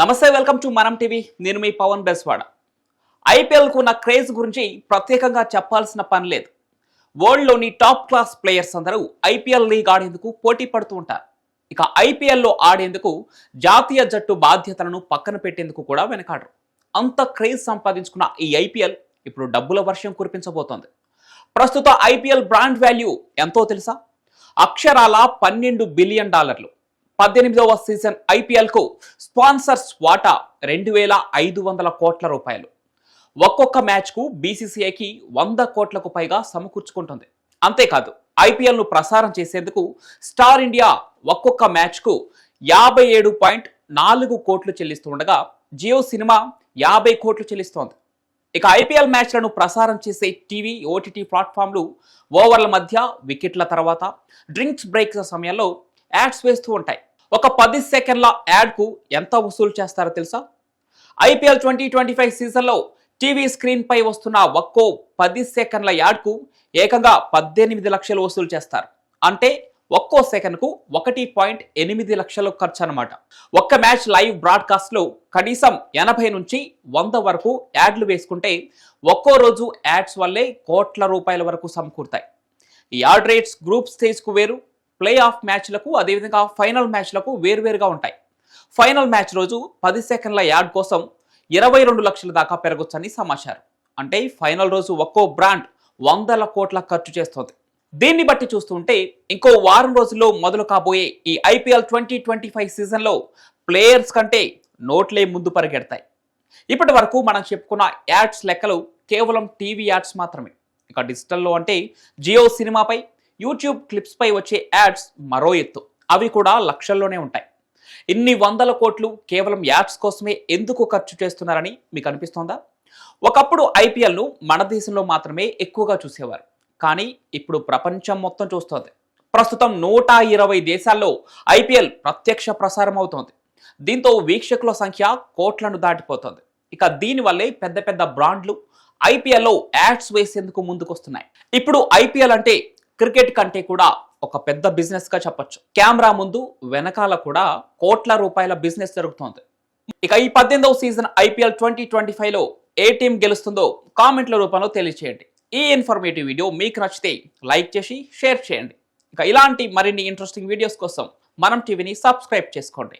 నమస్తే welcome to మనం TV. నేను మీ పవన్ బెస్వాడ. ఐపీఎల్కు ఉన్న క్రేజ్ గురించి ప్రత్యేకంగా చెప్పాల్సిన పని లేదు. వరల్డ్లోని టాప్ క్లాస్ ప్లేయర్స్ అందరూ ఐపీఎల్ లీగ్ ఆడేందుకు పోటీ పడుతూ ఉంటారు. ఇక ఐపీఎల్లో ఆడేందుకు జాతీయ జట్టు బాధ్యతలను పక్కన పెట్టేందుకు కూడా వెనకాడరు. అంత క్రేజ్ సంపాదించుకున్న ఈ ఐపీఎల్ ఇప్పుడు డబ్బుల వర్షం కురిపించబోతోంది. ప్రస్తుత ఐపీఎల్ బ్రాండ్ వాల్యూ ఎంతో తెలుసా? అక్షరాల పన్నెండు బిలియన్ డాలర్లు. పద్దెనిమిదవ సీజన్ ఐపీఎల్కు స్పాన్సర్స్ వాటా రెండు వేల ఐదు వందల కోట్ల రూపాయలు. ఒక్కొక్క మ్యాచ్కు బీసీసీఐకి వంద కోట్లకు పైగా సమకూర్చుకుంటుంది. అంతేకాదు ఐపీఎల్ను ప్రసారం చేసేందుకు స్టార్ ఇండియా ఒక్కొక్క మ్యాచ్కు యాభై ఏడు పాయింట్ నాలుగు కోట్లు చెల్లిస్తుండగా జియో సినిమా యాభై కోట్లు చెల్లిస్తోంది. ఇక ఐపీఎల్ మ్యాచ్లను ప్రసారం చేసే టీవీ ఓటీటీ ప్లాట్ఫామ్లు ఓవర్ల మధ్య వికెట్ల తర్వాత డ్రింక్స్ బ్రేక్స్ సమయంలో యాడ్స్ వేస్తూ ఉంటాయి. ఒక పది సెకండ్ల యాడ్కు ఎంత వసూలు చేస్తారో తెలుసా? ఐపీఎల్ ట్వంటీ ట్వంటీ ఫైవ్ సీజన్లో టీవీ స్క్రీన్పై వస్తున్న ఒక్కో పది సెకండ్ల యాడ్కు ఏకంగా పద్దెనిమిది లక్షలు వసూలు చేస్తారు. అంటే ఒక్కో సెకండ్కు ఒకటి పాయింట్ ఎనిమిది లక్షలు ఖర్చు అనమాట ఒక్క మ్యాచ్ లైవ్ బ్రాడ్కాస్ట్లో కనీసం ఎనభై నుంచి వంద వరకు యాడ్లు వేసుకుంటే ఒక్కో రోజు యాడ్స్ వల్లే కోట్ల రూపాయల వరకు సమకూరుతాయి. ఈ యాడ్ రేట్స్ గ్రూప్ స్టేజ్కు వేరు ప్లే ఆఫ్ మ్యాచ్లకు అదేవిధంగా ఫైనల్ మ్యాచ్లకు వేరువేరుగా ఉంటాయి. ఫైనల్ మ్యాచ్ రోజు పది సెకండ్ల యాడ్ కోసం ఇరవై రెండు లక్షల దాకా పెరగొచ్చని సమాచారం. అంటే ఫైనల్ రోజు ఒక్కో బ్రాండ్ వందల కోట్ల ఖర్చు చేస్తోంది. దీన్ని బట్టి చూస్తుంటే ఇంకో వారం రోజుల్లో మొదలు కాబోయే ఈ ఐపీఎల్ ట్వంటీ ట్వంటీ ఫైవ్ సీజన్లో ప్లేయర్స్ కంటే నోట్లే ముందు పరిగెడతాయి. ఇప్పటి వరకు మనం చెప్పుకున్న యాడ్స్ లెక్కలు కేవలం టీవీ యాడ్స్ మాత్రమే. ఇక డిజిటల్లో అంటే జియో సినిమాపై యూట్యూబ్ క్లిప్స్పై వచ్చే యాడ్స్ మరో ఎత్తు. అవి కూడా లక్షల్లోనే ఉంటాయి. ఇన్ని వందల కోట్లు కేవలం యాడ్స్ కోసమే ఎందుకు ఖర్చు చేస్తున్నారని మీకు అనిపిస్తోందా? ఒకప్పుడు ఐపీఎల్ను మన దేశంలో మాత్రమే ఎక్కువగా చూసేవారు. కానీ ఇప్పుడు ప్రపంచం మొత్తం చూస్తోంది. ప్రస్తుతం నూట ఇరవై దేశాల్లో ఐపీఎల్ ప్రత్యక్ష ప్రసారం అవుతోంది. దీంతో వీక్షకుల సంఖ్య కోట్లను దాటిపోతోంది. ఇక దీనివల్లే పెద్ద పెద్ద బ్రాండ్లు ఐపీఎల్లో యాడ్స్ వేసేందుకు ముందుకొస్తున్నాయి. ఇప్పుడు ఐపీఎల్ అంటే క్రికెట్ కంటే కూడా ఒక పెద్ద బిజినెస్గా చెప్పొచ్చు. కెమెరా ముందు వెనకాల కూడా కోట్ల రూపాయల బిజినెస్ జరుగుతోంది. ఇక ఈ పద్దెనిమిదవ సీజన్ ఐపీఎల్ ట్వంటీ ట్వంటీ ఫైవ్లో ఏ టీం గెలుస్తుందో కామెంట్ల రూపంలో తెలియచేయండి. ఈ ఇన్ఫర్మేటివ్ వీడియో మీకు నచ్చితే లైక్ చేసి షేర్ చేయండి. ఇక ఇలాంటి మరిన్ని ఇంట్రెస్టింగ్ వీడియోస్ కోసం మనం టీవీని సబ్స్క్రైబ్ చేసుకోండి.